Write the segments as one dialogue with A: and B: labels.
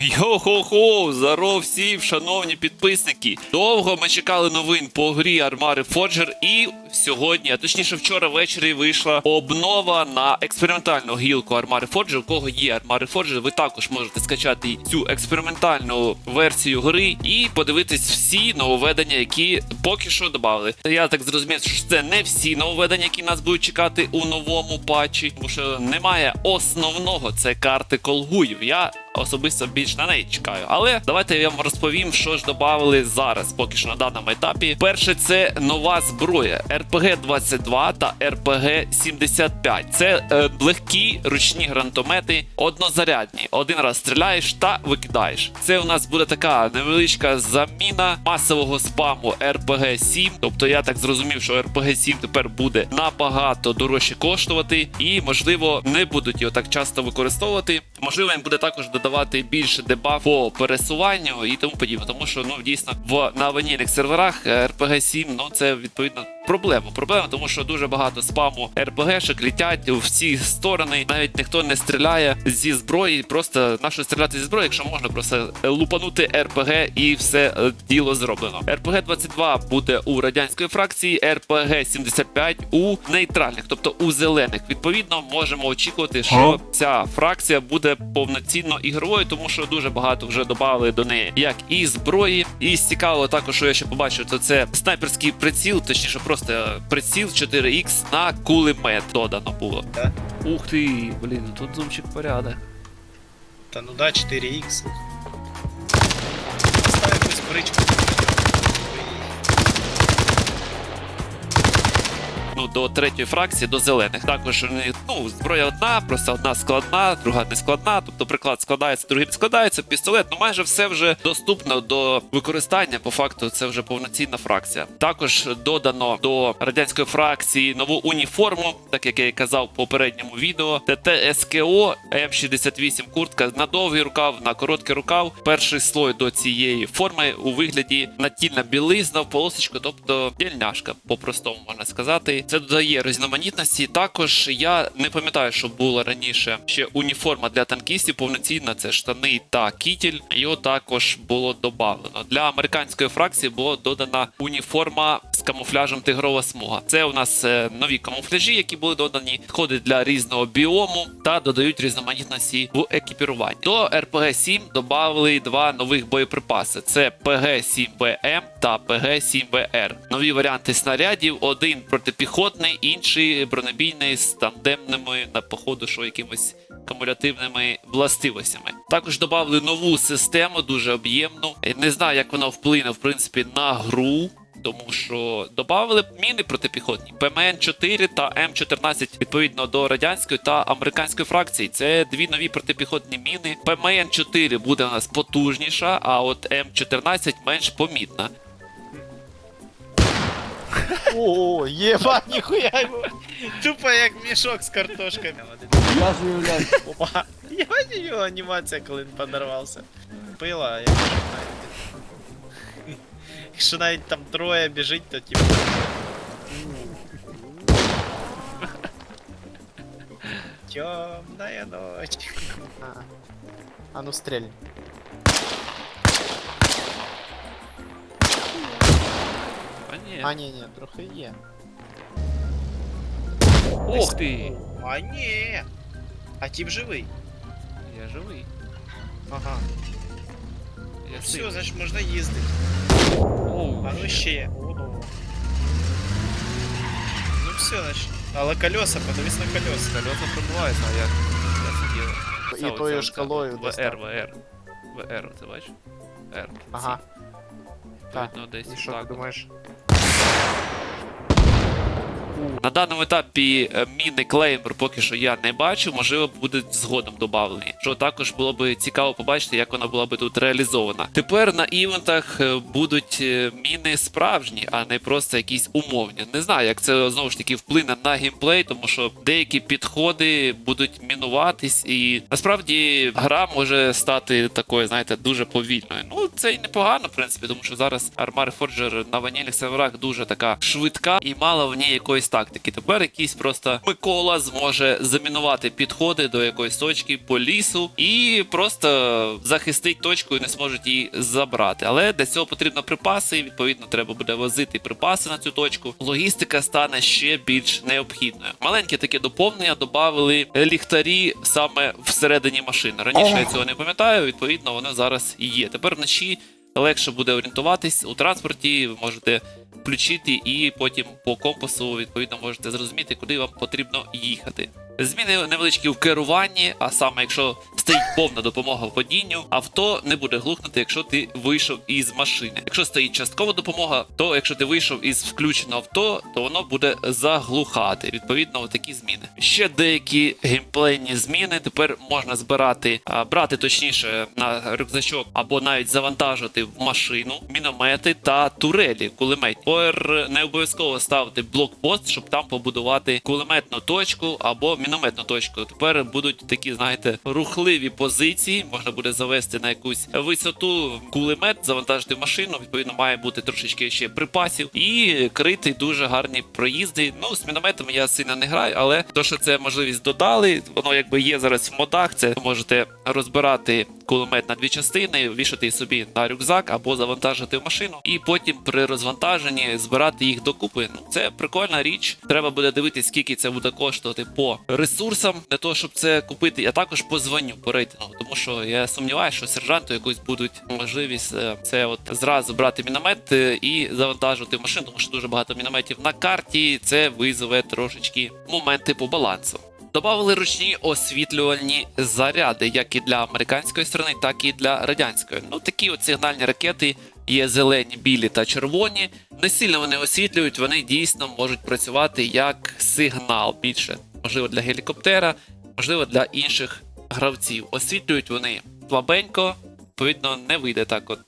A: Йо-хо-хо, здоров всім, шановні підписники. Довго ми чекали новин по грі Армари Forger і сьогодні, а точніше вчора ввечері вийшла обнова на експериментальну гілку Армари Forger. У кого є Армари Forger, ви також можете скачати цю експериментальну версію гри і подивитись всі нововведення, які поки що додали. Я так зрозумів, що це не всі нововведення, які нас будуть чекати у новому патчі, тому що немає основного це карти колгуїв. Я особисто більш на неї чекаю. Але давайте я вам розповім, що ж додали зараз, поки що на даному етапі. Перше, це нова зброя RPG 22 та RPG 75. Це е, легкі ручні гранатомети, однозарядні. Один раз стріляєш та викидаєш. Це у нас буде така невеличка заміна масового спаму RPG 7. Тобто я так зрозумів, що RPG 7 тепер буде набагато дорожче коштувати, і можливо не будуть його так часто використовувати. Можливо, він буде також додавати більше дебаф по пересуванню і тому подібне. Тому що ну дійсно в на ванільних серверах е, RPG 7 ну це відповідно проблема. Проблема, тому що дуже багато спаму РПГшок літять у всі сторони. Навіть ніхто не стріляє зі зброї. Просто на що стріляти зі зброї, якщо можна просто лупанути РПГ і все е, діло зроблено. РПГ 22 буде у радянської фракції, РПГ 75 у нейтральних, тобто у зелених. Відповідно, можемо очікувати, що ця фракція буде повноцінно ігровою, тому що дуже багато вже додали до неї як і зброї. І цікаво також, що я ще побачив, то це снайперський приціл, точніше, просто приціл 4Х на кулемет додано було.
B: Да?
A: Ух ти, блін, ну тут зумчик порядок.
B: Та ну да, 4х. Поставь якусь бричку.
A: Ну, до третьої фракції, до зелених. Також ну, зброя одна, просто одна складна, друга не складна. Тобто приклад складається, другий не складається, пістолет. Ну майже все вже доступно до використання. По факту, це вже повноцінна фракція. Також додано до радянської фракції нову уніформу, так як я і казав в попередньому відео. ТТ СКО М68 куртка на довгий рукав, на короткий рукав. Перший слой до цієї форми у вигляді натільна білизна в полосочку, тобто тільняшка, по-простому можна сказати. Це додає різноманітності. Також я не пам'ятаю, що було раніше ще уніформа для танкістів повноцінна. Це штани та кітіль. Його також було додано. Для американської фракції було додана уніформа з камуфляжем тигрова смуга. Це у нас е, нові камуфляжі, які були додані, підходить для різного біому та додають різноманітності в екіпіруванні. До РПГ 7 додали два нових боєприпаси: це ПГ-7БМ та ПГ-7БР. Нові варіанти снарядів: один протипіхотний, інший бронебійний з тандемними на походу, що якимось кумулятивними властивостями. Також додали нову систему, дуже об'ємну. Не знаю, як вона вплине в принципі на гру. Тому що додали міни протипіхотні ПМН 4 та М14 відповідно до радянської та американської фракції. Це дві нові протипіхотні міни. ПМН 4 буде у нас потужніша, а от М14 менш помітна.
B: О, єбать, ніхуя його. Тупо як мішок з картошками.
C: Я ж уявляю.
B: Опа. Єбать його анімація, коли він подорвався. Пила, я не знаю. Якщо навіть там троє біжить, то типу. Темная ночь.
D: А, а ну стрельни.
A: А ні.
D: А, ні, ні, трохи є.
A: Ох ти!
B: А ні. А тип живий.
A: Я живий.
B: Ага.
A: Я
B: Все,
A: сильний.
B: значить можна їздити.
A: Оу,
B: А ну
A: щет.
B: ще. Ого. Ну все, значить. Але колеса, подивись на колеса.
A: Кольоса пробиваються, а я, я сидів.
D: І
A: Це оце,
D: тою
A: оце.
D: шкалою десь
A: ВР,
D: там.
A: ВР. ВР, це бачиш? Р.
D: Ага. Так.
A: Видно десь
D: І що
A: так.
D: ти думаєш?
A: На даному етапі е, міни клеймер поки що я не бачу, можливо, будуть згодом додавлені. Що також було б цікаво побачити, як вона була би тут реалізована. Тепер на івентах е, будуть е, міни справжні, а не просто якісь умовні. Не знаю, як це знову ж таки вплине на геймплей, тому що деякі підходи будуть мінуватись, і насправді гра може стати такою, знаєте, дуже повільною. Ну це і непогано, в принципі, тому що зараз Armar Forger на ванільних серверах дуже така швидка і мало в ній якоїсь тактики. Тепер якийсь просто Микола зможе замінувати підходи до якоїсь точки по лісу і просто захистить точку і не зможуть її забрати. Але для цього потрібно припаси. і, Відповідно, треба буде возити припаси на цю точку. Логістика стане ще більш необхідною. Маленьке таке доповнення додали ліхтарі саме всередині машини. Раніше я цього не пам'ятаю. Відповідно, воно зараз і є. Тепер вночі легше буде орієнтуватись у транспорті. Ви можете включити і потім по компасу відповідно можете зрозуміти, куди вам потрібно їхати. Зміни невеличкі в керуванні, а саме якщо стоїть повна допомога в водінню, авто не буде глухнути, якщо ти вийшов із машини. Якщо стоїть часткова допомога, то якщо ти вийшов із включеного авто, то воно буде заглухати. Відповідно, такі зміни. Ще деякі геймплейні зміни. Тепер можна збирати, брати точніше на рюкзачок або навіть завантажувати в машину міномети та турелі кулеметні. Тепер не обов'язково ставити блокпост, щоб там побудувати кулеметну точку або мінометну точку. Тепер будуть такі, знаєте, рухливі позиції. Можна буде завести на якусь висоту кулемет, завантажити машину. Відповідно, має бути трошечки ще припасів і крити дуже гарні проїзди. Ну, з мінометами я сильно не граю, але то, що це можливість додали, воно якби є зараз в модах. Це можете розбирати кулемет на дві частини, вішати собі на рюкзак або завантажити в машину, і потім при розвантаженні збирати їх докупи. Ну, це прикольна річ. Треба буде дивитися, скільки це буде коштувати по ресурсам для того, щоб це купити, а також по званню по рейтингу. Тому що я сумніваюся, що сержанту якусь будуть можливість е, це от зразу брати міномет е, і завантажувати машину, тому що дуже багато мінометів на карті. Це визове трошечки моменти по балансу. Добавили ручні освітлювальні заряди, як і для американської сторони, так і для радянської. Ну такі от сигнальні ракети є зелені, білі та червоні. Не сильно вони освітлюють, вони дійсно можуть працювати як сигнал більше, можливо, для гелікоптера, можливо, для інших гравців. Освітлюють вони слабенько, відповідно, не вийде так от.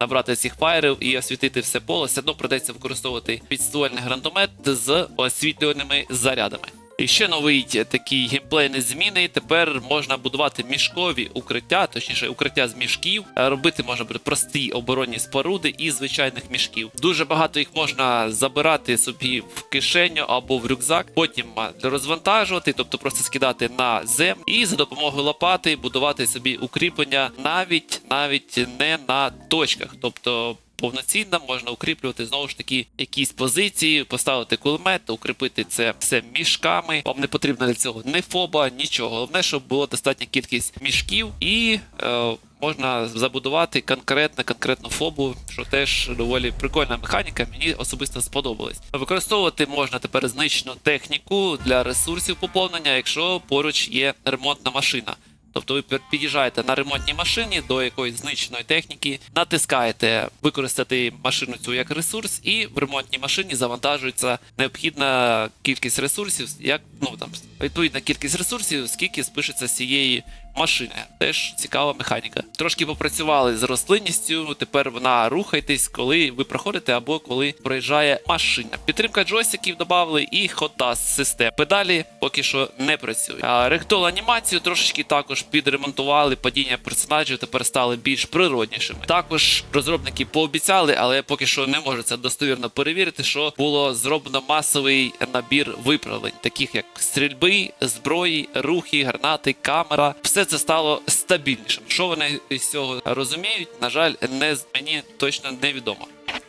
A: Набрати цих фаєрів і освітити все поле, все одно придеться використовувати підствольний гранатомет з освітлюваними зарядами. І ще новий такий геймплейні зміни. Тепер можна будувати мішкові укриття, точніше, укриття з мішків. Е, Робити можна буде прості оборонні споруди із звичайних мішків. Дуже багато їх можна забирати собі в кишеню або в рюкзак, потім розвантажувати, тобто просто скидати на землю і за допомогою лопати будувати собі укріплення навіть навіть не на точках, тобто. Повноцінно можна укріплювати знову ж таки якісь позиції, поставити кулемет, укріпити це все мішками. Вам не потрібно для цього ні фоба, нічого. Головне, щоб була достатня кількість мішків, і е, можна забудувати конкретно конкретну фобу, що теж доволі прикольна механіка. Мені особисто сподобалось. Використовувати можна тепер знищену техніку для ресурсів поповнення, якщо поруч є ремонтна машина. Тобто ви під'їжджаєте на ремонтній машині до якоїсь знищеної техніки, натискаєте використати машину цю як ресурс, і в ремонтній машині завантажується необхідна кількість ресурсів, як ну там відповідна кількість ресурсів, скільки спишеться з цієї машини. Теж цікава механіка. Трошки попрацювали з рослинністю. Тепер вона рухайтесь, коли ви проходите або коли проїжджає машина. Підтримка джойстиків додали і хотас систем. Педалі поки що не працює. Ректол анімацію трошечки також підремонтували. Падіння персонажів тепер стали більш природнішими. Також розробники пообіцяли, але поки що не можу це достовірно перевірити, що було зроблено масовий набір виправлень, таких як стрільби, зброї, рухи, гранати, камера. Все це стало стабільнішим. Що вони з цього розуміють? На жаль, не мені точно невідомо.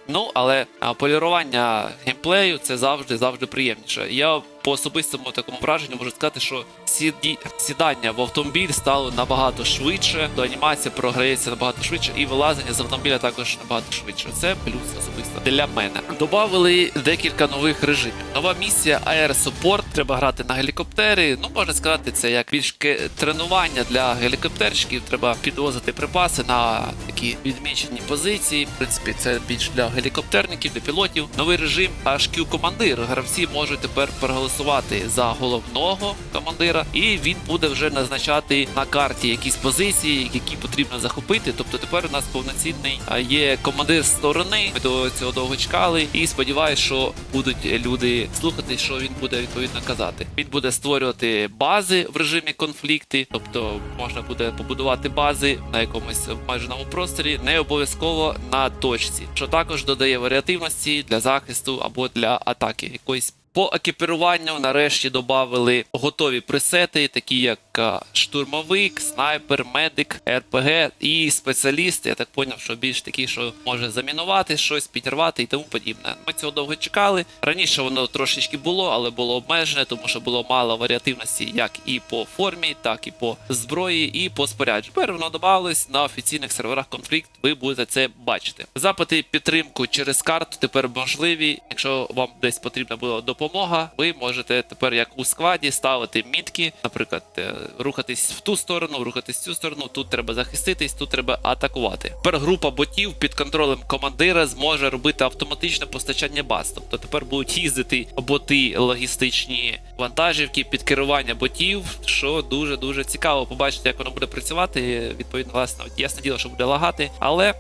A: Ну, але полірування геймплею це завжди завжди приємніше. Я по особистому такому враженню можу сказати, що сіді... сідання в автомобіль стало набагато швидше, то анімація програється набагато швидше, і вилазення з автомобіля також набагато швидше. Це плюс особисто для мене. Добавили декілька нових режимів. Нова місія Support. Треба грати на гелікоптері. Ну можна сказати, це як більш тренування для гелікоптерщиків. Треба підвозити припаси на такі відмічені позиції. В принципі, це більш для гелікоптерників, для пілотів. Новий режим HQ командир. Гравці можуть тепер проголосувати за головного командира, і він буде вже назначати на карті якісь позиції, які потрібно захопити. Тобто тепер у нас повноцінний є командир сторони. Ми до цього довго чекали, і сподіваюся, що будуть люди слухати, що він буде відповідно казати. Він буде створювати бази в режимі конфлікти, тобто можна буде побудувати бази на якомусь обмеженому просторі, не обов'язково на точці, що також додає варіативності для захисту або для атаки якоїсь По екіпіруванню нарешті додали готові пресети, такі як штурмовик, снайпер, медик, РПГ і спеціаліст. Я так поняв, що більш такі, що може замінувати щось, підірвати і тому подібне. Ми цього довго чекали. Раніше воно трошечки було, але було обмежене, тому що було мало варіативності як і по формі, так і по зброї, і по спорядженню. Тепер воно додавалось на офіційних серверах конфлікт. Ви будете це бачити. Запити підтримку через карту тепер можливі. Якщо вам десь потрібна була допомога, ви можете тепер, як у складі, ставити мітки, наприклад, е, рухатись в ту сторону, рухатись в цю сторону. Тут треба захиститись, тут треба атакувати. Тепер група ботів під контролем командира зможе робити автоматичне постачання баз. Тобто тепер будуть їздити боти логістичні вантажівки під керування ботів, що дуже дуже цікаво побачити, як воно буде працювати. Відповідно, власне, ясне діло, що буде лагати, але.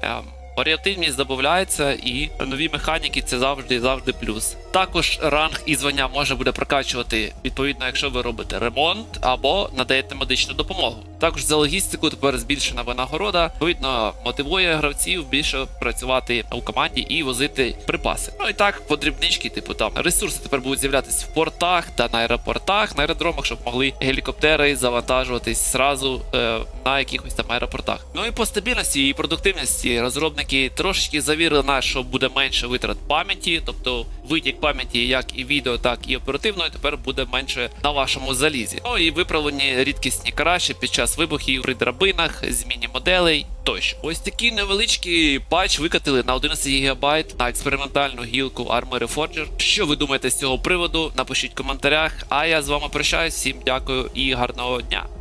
A: Варіативність додається і нові механіки це завжди завжди плюс. Також ранг і звання можна буде прокачувати відповідно, якщо ви робите ремонт або надаєте медичну допомогу. Також за логістику тепер збільшена винагорода. Відповідно, мотивує гравців більше працювати у команді і возити припаси. Ну і так, подрібнички, типу там ресурси тепер будуть з'являтися в портах та на аеропортах, на аеродромах, щоб могли гелікоптери завантажуватись зразу е, на якихось там аеропортах. Ну і по стабільності і продуктивності розробники трошечки завірили нас, що буде менше витрат пам'яті, тобто витік пам'яті як і відео, так і оперативної тепер буде менше на вашому залізі. Ну і виправлені рідкісні краші під час вибухів при драбинах, зміні моделей. Тощо, ось такий невеличкий патч викатили на 11 ГБ на експериментальну гілку Armory Forger. Що ви думаєте з цього приводу? Напишіть в коментарях. А я з вами прощаюсь. Всім дякую і гарного дня.